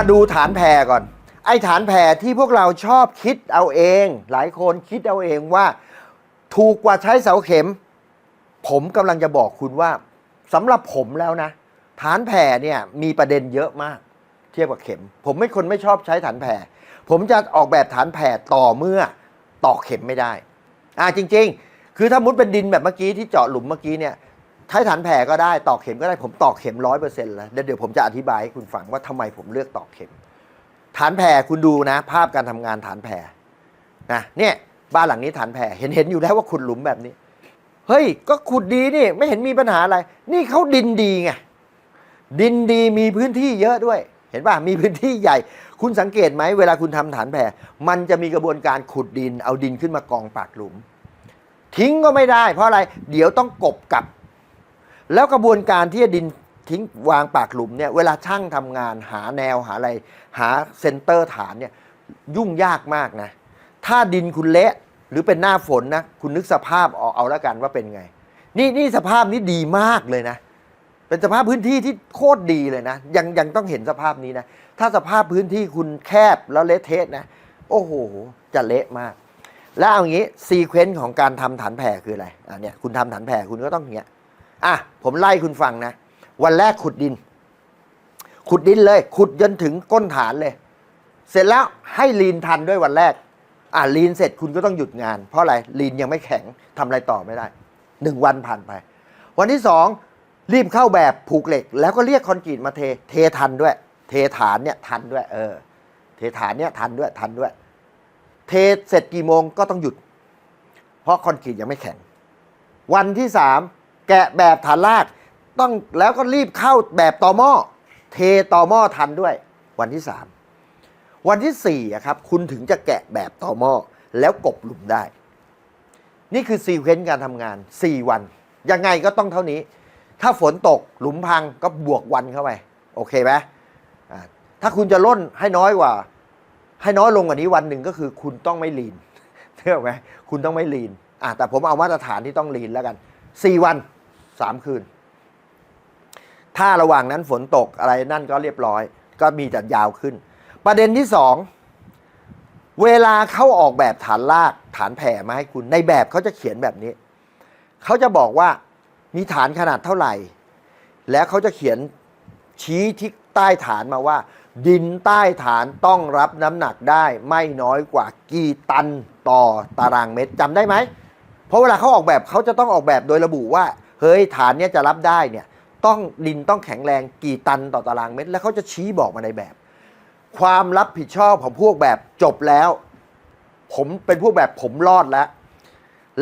มาดูฐานแผ่ก่อน ไอ้ฐานแผ่ที่พวกเราชอบคิดเอาเอง หลายคนคิดเอาเองว่า ถูกกว่าใช้เสาเข็ม ผมกำลังจะบอกคุณว่าสำหรับผมแล้วนะ ฐานแผ่เนี่ยมีประเด็นเยอะมาก เทียบกับเข็ม ผมไม่คนไม่ชอบใช้ฐานแผ่ผมจะออกแบบฐานแผ่ต่อเมื่อตอกเข็มไม่ได้ อ่าจริง ๆ คือถ้ามุดเป็นดินแบบเมื่อกี้ที่เจาะหลุมเมื่อกี้เนี่ย ใช้ฐานแผ่ก็ได้ตอกเข็มก็ได้ผมตอกเข็มร้อยเปอร์เซ็นต์แล้วเดี๋ยวผมจะอธิบายให้คุณฟังว่าทำไมผมเลือกตอกเข็ม ฐานแผ่คุณดูนะ ภาพการทำงานฐานแผ่นะเนี่ยบ้านหลังนี้ฐานแผ่เห็นเห็นอยู่แล้วว่าขุดหลุมแบบนี้ เฮ้ย ก็ขุดดีนี่ไม่เห็นมีปัญหาอะไร นี่เขาดินดีไงดินดีมีพื้นที่เยอะด้วย เห็นป่ะมีพื้นที่ใหญ่ คุณสังเกตไหมเวลาคุณทำฐานแผ่มันจะมีกระบวนการขุดดิน เอาดินขึ้นมากองปากหลุม ทิ้งก็ไม่ได้ เพราะอะไร เดี๋ยวต้องกบกลับ แล้วกระบวนการที่จะดินทิ้งวางปากหลุมเนี่ยเวลาช่างทำงานหาแนวหาอะไร หาเซนเตอร์ฐานเนี่ยยุ่งยากมากนะ ถ้าดินคุณเละหรือเป็นหน้าฝนนะ คุณนึกสภาพเอาเอาแล้วกันว่าเป็นไง นี่นี่สภาพนี้ดีมากเลยนะ เป็นสภาพพื้นที่ที่โคตรดีเลยนะ ยังยังต้องเห็นสภาพนี้นะ ถ้าสภาพพื้นที่คุณแคบแล้วเละเทะนะ โอ้โห จะเละมาก แล้วเอางี้ซีเควนต์ของการทำฐานแผ่คืออะไรอะเนี่ยคุณทำฐานแผ่คุณก็ต้องอย่างเงี้ย อะผมไล่คุณฟังนะ วันแรกขุดดิน ขุดดินเลย ขุดจนถึงก้นฐานเลย เสร็จแล้วให้ลีนทันด้วยวันแรก อ่าลีนเสร็จคุณก็ต้องหยุดงาน เพราะอะไรลีนยังไม่แข็งทำอะไรต่อไม่ได้หนึ่งวันผ่านไป วันที่สองรีบเข้าแบบผูกเหล็ก แล้วก็เรียกคอนกรีตมาเท เททันด้วย เทฐานเนี่ยทันด้วย เออ เทฐานเนี่ยทันด้วยทันด้วย เทเสร็จกี่โมงก็ต้องหยุด เพราะคอนกรีตยังไม่แข็ง วันที่สาม แกะแบบฐานลากต้องแล้วก็รีบเข้าแบบต่อหม้อเทต่อหม้อทันด้วย วันที่สามวันที่สี่ครับคุณถึงจะแกะแบบต่อหม้อแล้วกบหลุมได้ นี่คือซีเควนต์การทำงาน 4 วัน ยังไงก็ต้องเท่านี้ ถ้าฝนตกหลุมพังก็บวกวันเข้าไปโอเคไหมถ้าคุณจะล่นให้น้อยกว่า ให้น้อยลงกว่านี้วันหนึ่งก็คือคุณต้องไม่ลีนเชื่อไหมคุณต้องไม่ลีนอะแต่ผมเอามาตรฐานที่ต้องลีนแล้วกัน 4 วัน 3คืน ถ้าระหว่างนั้นฝนตกอะไรนั่นก็เรียบร้อย ก็มีแต่ยาวขึ้น ประเด็นที่สองเวลาเขาออกแบบฐานลากฐานแผ่มาให้คุณ ในแบบเขาจะเขียนแบบนี้ เขาจะบอกว่ามีฐานขนาดเท่าไหร่ แล้วเขาจะเขียนชี้ที่ใต้ฐานมาว่า ดินใต้ฐานต้องรับน้ำหนักได้ไม่น้อยกว่ากี่ตันต่อตารางเมตรจำได้ไหม เพราะเวลาเขาออกแบบเขาจะต้องออกแบบโดยระบุว่า เฮ้ยฐานเนี้ยจะรับได้เนี่ยต้องดินต้องแข็งแรงกี่ตันต่อตารางเมตร แล้วเขาจะชี้บอกมาในแบบ ความรับผิดชอบของพวกแบบจบแล้ว ผมเป็นพวกแบบผมรอดแล้ว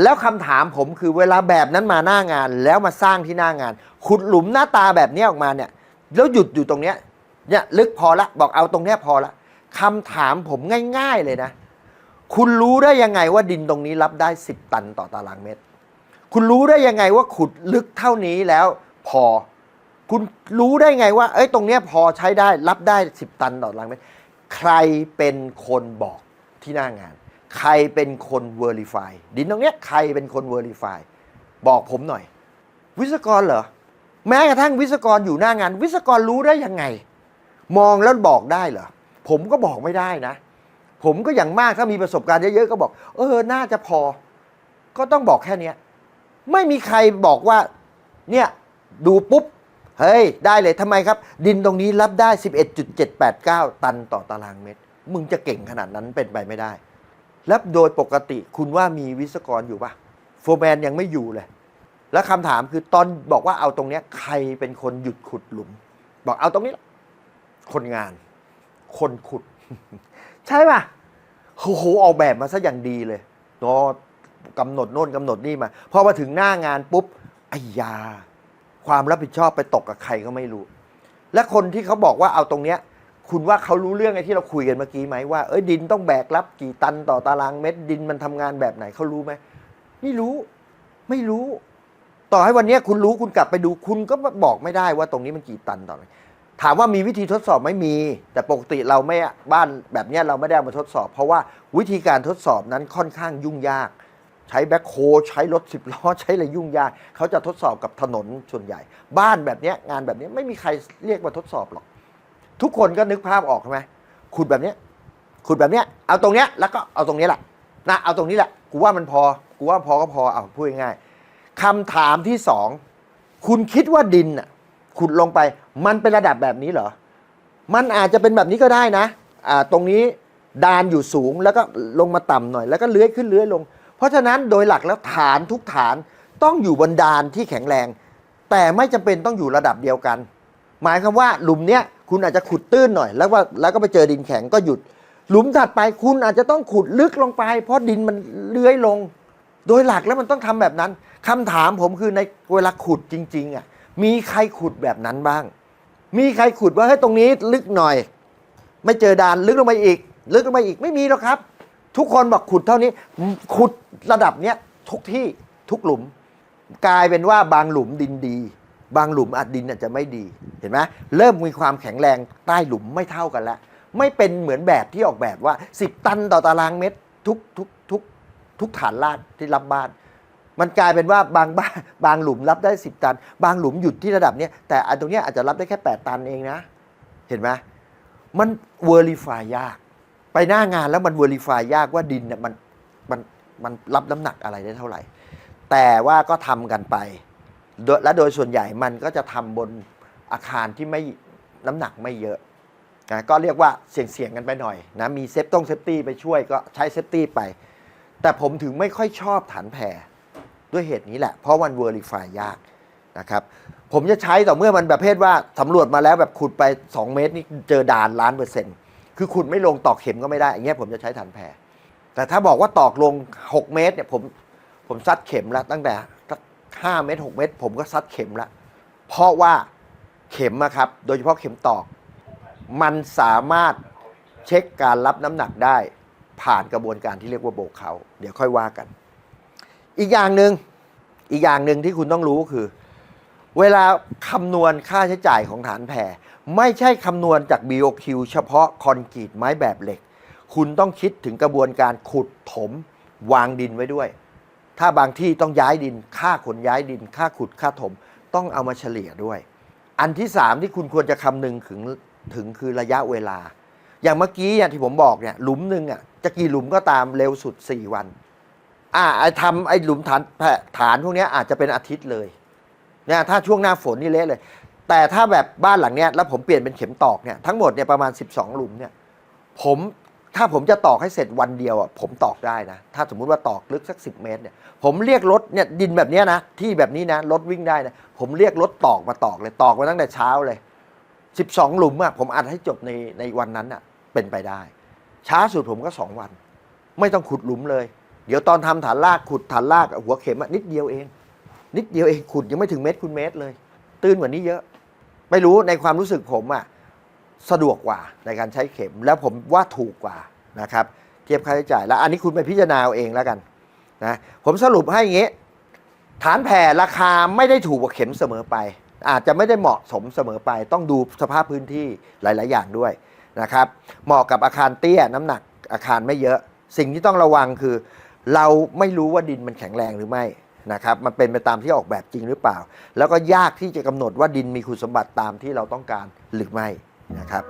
แล้วคำถามผมคือเวลาแบบนั้นมาหน้างานแล้วมาสร้างที่หน้างาน ขุดหลุมหน้าตาแบบนี้ออกมาเนี่ย แล้วหยุดอยู่ตรงเนี้ยเนี่ยลึกพอละบอกเอาตรงเนี้ยพอละคำถามผมง่าย ๆเลยนะ คุณรู้ได้ยังไงว่าดินตรงนี้รับได้ 10 ตันต่อตารางเมตร คุณรู้ได้ยังไงว่าขุดลึกเท่านี้แล้วพอ คุณรู้ได้ไงว่า เอ้ยตรงเนี้ยพอใช้ได้รับได้ 10 ตันต่อตารางเมตรใครเป็นคนบอกที่หน้างาน ใครเป็นคน Verify ดินตรงเนี้ยใครเป็นคน Verify บอกผมหน่อย วิศกรเหรอ แม้กระทั่งวิศกรอยู่หน้างาน วิศกรรู้ได้ยังไง มองแล้วบอกได้เหรอ ผมก็บอกไม่ได้นะ ผมก็อย่างมากถ้ามีประสบการณ์เยอะๆก็บอก เออ น่าจะพอ ก็ต้องบอกแค่เนี้ย ไม่มีใครบอกว่าเนี่ยดูปุ๊บ เฮ้ย ได้เลยทำไมครับ ดินตรงนี้รับได้ 11.789 ตันต่อตารางเมตร มึงจะเก่งขนาดนั้นเป็นไปไม่ได้ แล้วโดยปกติคุณว่ามีวิศกรอยู่ปะโฟร์แมนยังไม่อยู่เลย แล้วคำถามคือตอนบอกว่าเอาตรงเนี้ยใครเป็นคนหยุดขุดหลุม บอกเอาตรงนี้ละคนงาน คนขุด ใช่ปะโอ้โหออกแบบมาซะอย่างดีเลยเนาะ กำหนดโน่นกำหนดนี่มาพอมาถึงหน้างานปุ๊บไอ้ยา ความรับผิดชอบไปตกกับใครก็ไม่รู้ และคนที่เขาบอกว่าเอาตรงเนี้ย คุณว่าเขารู้เรื่องไอ้ที่เราคุยกันเมื่อกี้ไหมว่าเอ้ยดินต้องแบกรับกี่ตันต่อตารางเมตรดินมันทำงานแบบไหนเขารู้ไหมไม่รู้ ไม่รู้ ต่อให้วันนี้คุณรู้คุณกลับไปดูคุณก็บอกไม่ได้ว่าตรงนี้มันกี่ตันต่อไรถามว่ามีวิธีทดสอบไม่มี แต่ปกติเราไม่บ้านแบบเนี้ยเราไม่ได้มาทดสอบ เพราะว่าวิธีการทดสอบนั้นค่อนข้างยุ่งยาก ใช้แบ็คโฮใช้รถสิบล้อ ใช้อะไรยุ่งยากเขาจะทดสอบกับถนนส่วนใหญ่ บ้านแบบนี้งานแบบนี้ไม่มีใครเรียกมาทดสอบหรอก ทุกคนก็นึกภาพออกใช่ไหมขุดแบบนี้ขุดแบบนี้เอาตรงเนี้ยแล้วก็เอาตรงนี้แหละนะเอาตรงนี้แหละกูว่ามันพอกูว่าพอก็พอเอาพูดง่ายๆคำถามที่สองคุณคิดว่าดินอะขุดลงไป มันเป็นระดับแบบนี้เหรอ มันอาจจะเป็นแบบนี้ก็ได้นะอ่าตรงนี้ดานอยู่สูงแล้วก็ลงมาต่ำหน่อย แล้วก็เลื้อยขึ้นเลื้อยลง เพราะฉะนั้นโดยหลักแล้วฐานทุกฐานต้องอยู่บนดานที่แข็งแรง แต่ไม่จำเป็นต้องอยู่ระดับเดียวกัน หมายความว่าหลุมเนี้ยคุณอาจจะขุดตื้นหน่อย แล้วว่าแล้วก็ไปเจอดินแข็งก็หยุด หลุมถัดไปคุณอาจจะต้องขุดลึกลงไป เพราะดินมันเลื้อยลง โดยหลักแล้วมันต้องทำแบบนั้นคำถามผมคือในเวลาขุดจริงๆอะมีใครขุดแบบนั้นบ้าง มีใครขุดว่าเฮ้ยตรงนี้ลึกหน่อย ไม่เจอดานลึกลงไปอีก ลึกลงไปอีกไม่มีหรอกครับ ทุกคนบอกขุดเท่านี้ ขุดระดับเนี้ยทุกที่ทุกหลุม กลายเป็นว่าบางหลุมดินดี บางหลุมอาจดินอาจจะไม่ดีเห็นไหมเริ่มมีความแข็งแรงใต้หลุมไม่เท่ากันแล้วไม่เป็นเหมือนแบบที่ออกแบบว่า 10 ตันต่อตารางเมตรทุกทุกทุกทุกฐานลาดที่รับบ้าน มันกลายเป็นว่าบางบ้านบางหลุมรับได้ 10 ตัน บางหลุมหยุดที่ระดับเนี้ยแต่อันตรงเนี้ยอาจจะรับได้แค่ 8 ตันเองนะ เห็นไหมมันเวอร์ i ฟายยาก ไปหน้างานแล้วมันเวอร์ฟายยากว่าดินเนี่ยมันมันมันรับน้ำหนักอะไรได้เท่าไหร่ แต่ว่าก็ทำกันไป และโดยส่วนใหญ่มันก็จะทำบนอาคารที่ไม่น้ำหนักไม่เยอะนะก็เรียกว่าเสี่ยงๆกันไปหน่อยนะมีเซฟต้องเซฟตี้ไปช่วยก็ใช้เซฟตี้ไป แต่ผมถึงไม่ค่อยชอบฐานแผ่ด้วยเหตุนี้แหละ เพราะมันเวอร์ฟายยากนะครับผมจะใช้ต่อเมื่อมันประเภทว่าสำรวจมาแล้วแบบขุดไป 2 เมตรนี่เจอด่านล้านเปอร์เซ็นต์ คือขุดไม่ลงตอกเข็มก็ไม่ได้อย่างเงี้ยผมจะใช้ฐานแผ่แต่ถ้าบอกว่าตอกลง 6 เมตรเนี่ยผมผมซัดเข็มล้วตั้งแต่สักห้าเมตร6เมตร ผมก็ซัดเข็มล้วเพราะว่าเข็มอะครับ โดยเฉพาะเข็มตอก มันสามารถเช็คการรับน้ำหนักได้ผ่านกระบวนการที่เรียกว่าโบกเขา เดี๋ยวค่อยว่ากัน อีกอย่างหนึ่งอีกอย่างหนึ่งที่คุณต้องรู้คือ เวลาคำนวณค่าใช้จ่ายของฐานแผ่ ไม่ใช่คำนวณจาก BOQ เฉพาะคอนกรีตไม้แบบเหล็ก คุณต้องคิดถึงกระบวนการขุดถมวางดินไว้ด้วย ถ้าบางที่ต้องย้ายดิน ค่าขนย้ายดิน ค่าขุดค่าถม ต้องเอามาเฉลี่ยด้วย อันที่สามที่คุณควรจะคำนึงถึงถึงคือระยะเวลา อย่างเมื่อกี้อย่างที่ผมบอกเนี่ยหลุมหนึ่งอะจะกี่หลุมก็ตามเร็วสุด 4 วัน อ่าไอทำไอหลุมฐานแผ่ฐานพวกนี้อาจจะเป็นอาทิตย์เลย เนี่ยถ้าช่วงหน้าฝนนี่เละเลย แต่ถ้าแบบบ้านหลังเนี้ยแล้วผมเปลี่ยนเป็นเข็มตอกเนี่ยทั้งหมดเนี่ยประมาณ 12 หลุมเนี่ยผมถ้าผมจะตอกให้เสร็จวันเดียวอะผมตอกได้นะ ถ้าสมมุติว่าตอกลึกสัก 10 เมตรเนี่ยผมเรียกรถเนี่ยดินแบบเนี้ยนะที่แบบนี้นะรถวิ่งได้นะผมเรียกรถตอกมาตอกเลยตอกมาตั้งแต่เช้าเลย 12 หลุมอะผมอัดให้จบในในวันนั้นอะเป็นไปได้ ช้าสุดผมก็ 2 วัน ไม่ต้องขุดหลุมเลย เดี๋ยวตอนทำฐานลากขุดฐานลากหัวเข็มนิดเดียวเอง นิดเดียวเองขุดยังไม่ถึงเมตรคูณเมตรเลย ตื้นกว่านี้เยอะ ไม่รู้ในความรู้สึกผมอะสะดวกกว่าในการใช้เข็ม แล้วผมว่าถูกกว่านะครับ เทียบค่าใช้จ่ายแล้ว อันนี้คุณไปพิจารณาเอาเองแล้วกันนะผมสรุปให้อย่างนี้ ฐานแผ่ราคาไม่ได้ถูกกว่าเข็มเสมอไป อาจจะไม่ได้เหมาะสมเสมอไป ต้องดูสภาพพื้นที่หลาย ๆ อย่างด้วยนะครับ เหมาะกับอาคารเตี้ยน้ำหนักอาคารไม่เยอะ สิ่งที่ต้องระวังคือ เราไม่รู้ว่าดินมันแข็งแรงหรือไม่ นะครับมันเป็นไปตามที่ออกแบบจริงหรือเปล่า แล้วก็ยากที่จะกำหนดว่าดินมีคุณสมบัติตามที่เราต้องการหรือไม่นะครับ